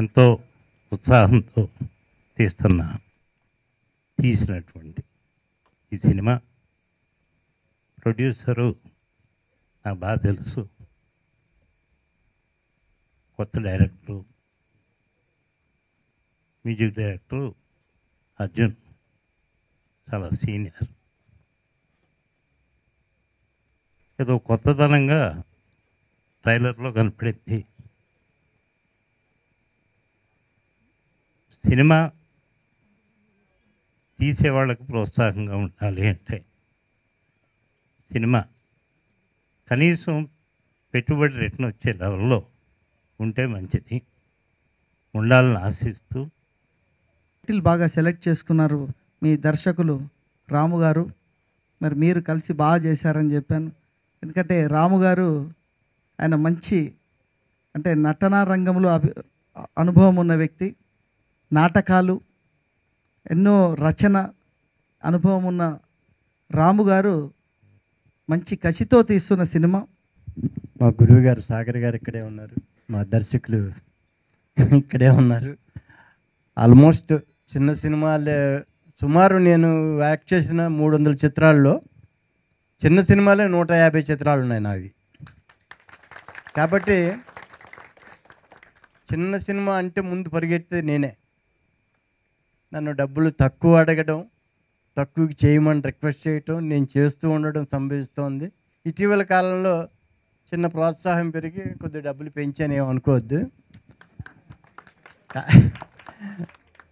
ఎంతో ఉత్సాహంతో తీస్తున్న తీసినటువంటి ఈ సినిమా. ప్రొడ్యూసరు నాకు బాగా తెలుసు. కొత్త డైరెక్టరు మ్యూజిక్ డైరెక్టరు అర్జున్. చాలా సీనియర్. ఏదో కొత్తదనంగా ట్రైలర్లో కనపడింది. సినిమా తీసేవాళ్ళకు ప్రోత్సాహంగా ఉండాలి అంటే సినిమా కనీసం పెట్టుబడి రిటర్న్ వచ్చే లెవెల్లో ఉంటే మంచిది. ఉండాలని ఆశిస్తూ టైటిల్ బాగా సెలెక్ట్ చేసుకున్నారు మీ దర్శకులు రాము గారు. మరి మీరు కలిసి బాగా చేశారని చెప్పాను. ఎందుకంటే రాము గారు ఆయన మంచి అంటే నటనా రంగంలో అభి అనుభవం ఉన్న వ్యక్తి. నాటకాలు ఎన్నో రచన అనుభవం ఉన్న రాము గారు మంచి కసితో తీస్తున్న సినిమా. మా గురువు గారు సాగర్ గారు ఇక్కడే ఉన్నారు. మా దర్శకులు ఇక్కడే ఉన్నారు. ఆల్మోస్ట్ చిన్న సినిమాలే సుమారు నేను యాక్ట్ చేసిన మూడు వందల చిత్రాల్లో చిన్న సినిమాలే నూట యాభై చిత్రాలు ఉన్నాయి నావి. కాబట్టి చిన్న సినిమా అంటే ముందు పరిగెత్తేది నేనే. నన్ను డబ్బులు తక్కువ అడగడం తక్కువ చేయమని రిక్వెస్ట్ చేయటం నేను చేస్తూ ఉండడం సంభవిస్తోంది. ఇటీవల కాలంలో చిన్న ప్రోత్సాహం పెరిగి కొద్ది డబ్బులు పెంచాను అనుకోవద్దు.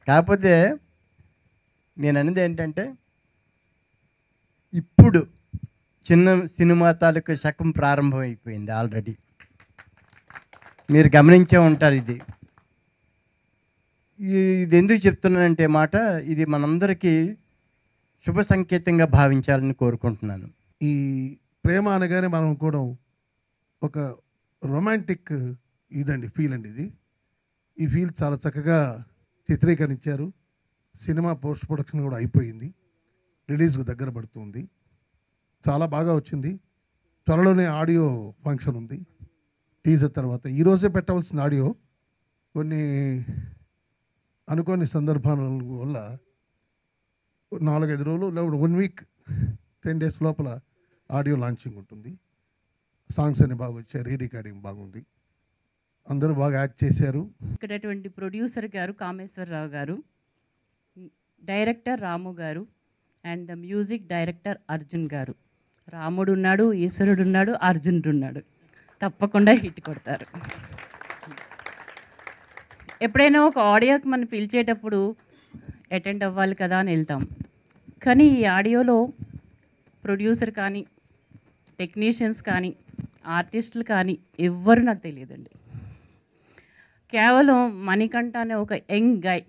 కాకపోతే నేను అనేది ఏంటంటే ఇప్పుడు చిన్న సినిమా తాలూకు శకం ప్రారంభమైపోయింది ఆల్రెడీ. మీరు గమనించే ఉంటారు ఇది. ఇది ఎందుకు చెప్తున్నానంటే మాట ఇది మనందరికీ శుభ సంకేతంగా భావించాలని కోరుకుంటున్నాను. ఈ ప్రేమ అనగానే మనం కూడా ఒక రొమాంటిక్ ఇదండి ఫీల్ అండి ఇది. ఈ ఫీల్ చాలా చక్కగా చిత్రీకరించారు. సినిమా పోస్ట్ ప్రొడక్షన్ కూడా అయిపోయింది. రిలీజ్కు దగ్గర పడుతుంది. చాలా బాగా వచ్చింది. త్వరలోనే ఆడియో ఫంక్షన్ ఉంది. టీజర్ తర్వాత ఈరోజే పెట్టవలసిన ఆడియో కొన్ని అనుకోని సందర్భాల వల్ల నాలుగైదు రోజులు లేదా వన్ వీక్ టెన్ డేస్ లోపల ఆడియో లాంచింగ్ ఉంటుంది. సాంగ్స్ అన్ని బాగా వచ్చాయి రీ రికార్డింగ్ బాగుంది. అందరూ బాగా యాక్ట్ చేశారు. ఇక్కడటువంటి ప్రొడ్యూసర్ గారు కామేశ్వరరావు గారు డైరెక్టర్ రాము గారు and the music director Arjun గారు. రాముడు ఉన్నాడు ఈశ్వరుడు ఉన్నాడు అర్జునుడు ఉన్నాడు తప్పకుండా హిట్ కొడతారు. ఎప్పుడైనా ఒక ఆడియోకి మనం పిలిచేటప్పుడు అటెండ్ అవ్వాలి కదా అని వెళ్తాం. కానీ ఈ ఆడియోలో ప్రొడ్యూసర్ కానీ టెక్నీషియన్స్ కానీ ఆర్టిస్టులు కానీ ఎవ్వరు నాకు తెలియదండి. కేవలం మణికంఠ అనే ఒక యంగ్ గై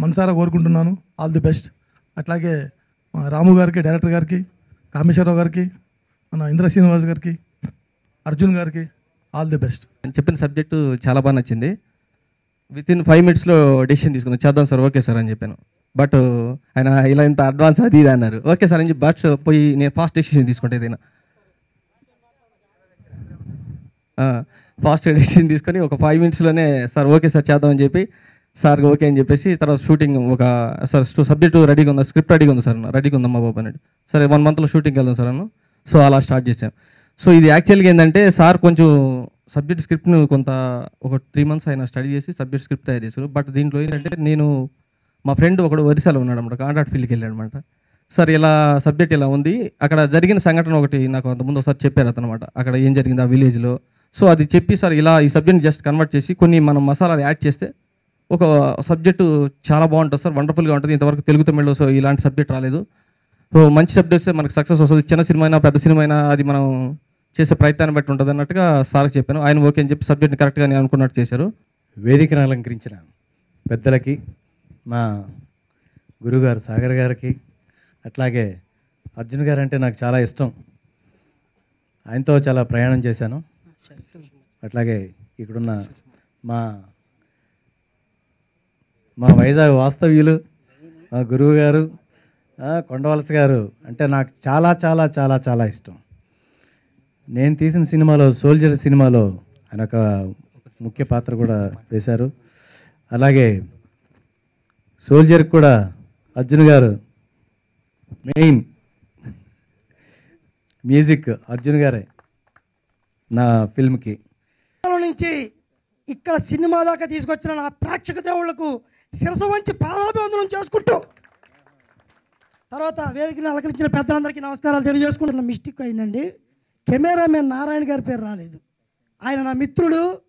మనసారా కోరుకుంటున్నాను. ఆల్ ది బెస్ట్ అట్లాగే రాము గారికి డైరెక్టర్ గారికి కామేశ్వరరావు గారికి మన ఇంద్ర శ్రీనివాస్ గారికి అర్జున్ గారికి ఆల్ ది బెస్ట్ నేను చెప్పిన సబ్జెక్టు చాలా బాగా నచ్చింది. విత్ ఇన్ ఫైవ్ మినిట్స్లో డెసిషన్ తీసుకున్నాను. చేద్దాం సార్ ఓకే సార్ అని చెప్పాను. బట్ uh, ఆయన ఇలా ఇంత అడ్వాన్స్ అది ఇది అన్నారు. ఓకే సార్ అని చెప్పి బట్ uh, పోయి నేను ఫాస్ట్ డెసిషన్ తీసుకుంటే ఏదైనా. ఫాస్ట్ డెసిషన్ తీసుకొని ఒక ఫైవ్ మినిట్స్లోనే సార్ ఓకే సార్ చేద్దామని చెప్పి సార్ ఓకే అని చెప్పేసి తర్వాత షూటింగ్ ఒక సార్ సబ్జెక్టు రెడీగా ఉందా? స్క్రిప్ట్ రెడీగా ఉంది సార్? రెడీగా ఉందమ్మా బాబు అన్నాడు. సరే వన్ మంత్లో షూటింగ్కి వెళ్దాం సార్ అన్న సో అలా స్టార్ట్ చేసాం సో ఇది యాక్చువల్గా ఏంటంటే సార్ కొంచెం సబ్జెక్ట్ స్క్రిప్ట్ను కొంత ఒక త్రీ మంత్స్ ఆయన స్టడీ చేసి సబ్జెక్ట్ స్క్రిప్ట్ తయారు చేశారు. బట్ దీంట్లో ఏంటంటే నేను మా ఫ్రెండ్ ఒకడు ఒరిస్సాలో ఉన్నాడు అనమాట కాంట్రాక్ట్ ఫీల్డ్కి వెళ్ళాడు అనమాట సార్ ఇలా సబ్జెక్ట్ ఇలా ఉంది. అక్కడ జరిగిన సంఘటన ఒకటి నాకు అంతకుముందు ఒకసారి చెప్పారు అతనమాట. అక్కడ ఏం జరిగింది ఆ విలేజ్లో. సో అది చెప్పి సార్ ఇలా ఈ సబ్జెక్ట్ జస్ట్ కన్వర్ట్ చేసి కొన్ని మనం మసాలాలు యాడ్ చేస్తే ఒక సబ్జెక్టు చాలా బాగుంటుంది సార్ వండర్ఫుల్గా ఉంటుంది. ఇంతవరకు తెలుగు తమిళ్ళో సో ఇలాంటి సబ్జెక్ట్ రాలేదు. సో మంచి సబ్జెక్ట్స్ మనకు సక్సెస్ వస్తుంది. చిన్న సినిమా అయినా పెద్ద సినిమా అయినా అది మనం చేసే ప్రయత్నాన్ని బట్టి ఉంటుంది అన్నట్టుగా సార్కి చెప్పాను. ఆయన ఓకే అని చెప్పి సబ్జెక్ట్ని కరెక్ట్గా నేను అనుకున్నట్టు చేశారు. వేదికను అలంకరించిన పెద్దలకి మా గురుగారు సాగర్ గారికి అట్లాగే అర్జున్ గారు అంటే నాకు చాలా ఇష్టం. ఆయనతో చాలా ప్రయాణం చేశాను. అట్లాగే ఇక్కడున్న మా మా వైజాగ్ వాస్తవ్యులు మా గురువు గారు కొండవలస గారు అంటే నాకు చాలా చాలా చాలా చాలా ఇష్టం. నేను తీసిన సినిమాలో సోల్జర్ సినిమాలో ఆయన ఒక ముఖ్య పాత్ర కూడా వేశారు. అలాగే సోల్జర్ కూడా అర్జున్ గారు మెయిన్ మ్యూజిక్ అర్జున్ గారే నా ఫిల్మ్కి. నుంచి ఇక్కడ సినిమా దాకా తీసుకొచ్చిన నా ప్రేక్షక దేవుళ్ళకు శిరస వంచి పాదాభివందనం చేసుకుంటూ తర్వాత వేదికను అలంకరించిన పెద్దలందరికీ నమస్కారాలు తెలియజేసుకుంటున్న మిస్టేక్ అయిందండి. కెమెరామెన్ నారాయణ గారి పేరు రాలేదు. ఆయన నా మిత్రుడు.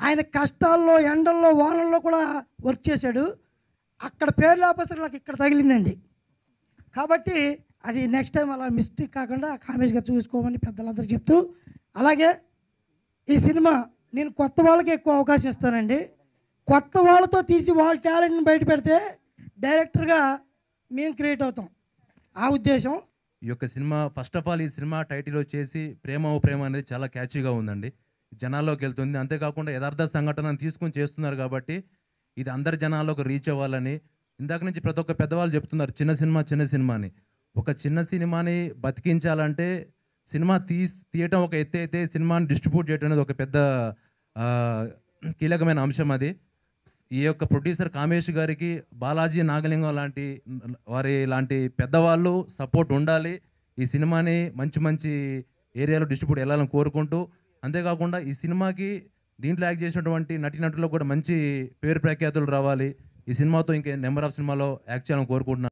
ఆయన కష్టాల్లో ఎండల్లో వానల్లో కూడా వర్క్ చేశాడు. అక్కడ పేరు లేకపోతే నాకు ఇక్కడ తగిలిందండి. కాబట్టి అది నెక్స్ట్ టైం అలా మిస్టేక్ కాకుండా కామేష్ గారు చూసుకోమని పెద్దలందరూ చెప్తూ అలాగే ఈ సినిమా నేను కొత్త వాళ్ళకి ఎక్కువ అవకాశం ఇస్తానండి. కొత్త వాళ్ళతో తీసి వాళ్ళ టాలెంట్ని బయట పెడితే డైరెక్టర్గా మేము క్రియేట్ అవుతాం. ఆ ఉద్దేశం. ఈ యొక్క సినిమా ఫస్ట్ ఆఫ్ ఆల్ ఈ సినిమా టైటిల్ వచ్చేసి ప్రేమ ఓ ప్రేమ అనేది చాలా క్యాచీగా ఉందండి. జనాల్లోకి వెళ్తుంది. అంతేకాకుండా యథార్థ సంఘటనను తీసుకుని చేస్తున్నారు కాబట్టి ఇది అందరి జనాల్లోకి రీచ్ అవ్వాలని ఇందాక నుంచి ప్రతి ఒక్క పెద్దవాళ్ళు చెప్తున్నారు చిన్న సినిమా చిన్న సినిమాని ఒక చిన్న సినిమాని బతికించాలంటే సినిమా తీ తీయటం ఒక ఎత్తే అయితే సినిమాని డిస్ట్రిబ్యూట్ చేయడం అనేది ఒక పెద్ద కీలకమైన అంశం అది. ఈ యొక్క ప్రొడ్యూసర్ కామేష్ గారికి బాలాజీ నాగలింగం లాంటి వారి లాంటి పెద్దవాళ్ళు సపోర్ట్ ఉండాలి. ఈ సినిమాని మంచి మంచి ఏరియాలో డిస్ట్రిబ్యూట్ వెళ్ళాలని కోరుకుంటూ అంతేకాకుండా ఈ సినిమాకి దీంట్లో యాక్ట్ చేసినటువంటి నటీనటులకు కూడా మంచి పేరు ప్రఖ్యాతులు రావాలి. ఈ సినిమాతో ఇంకా నెంబర్ ఆఫ్ సినిమాలో యాక్ట్ చేయాలని కోరుకుంటున్నాను.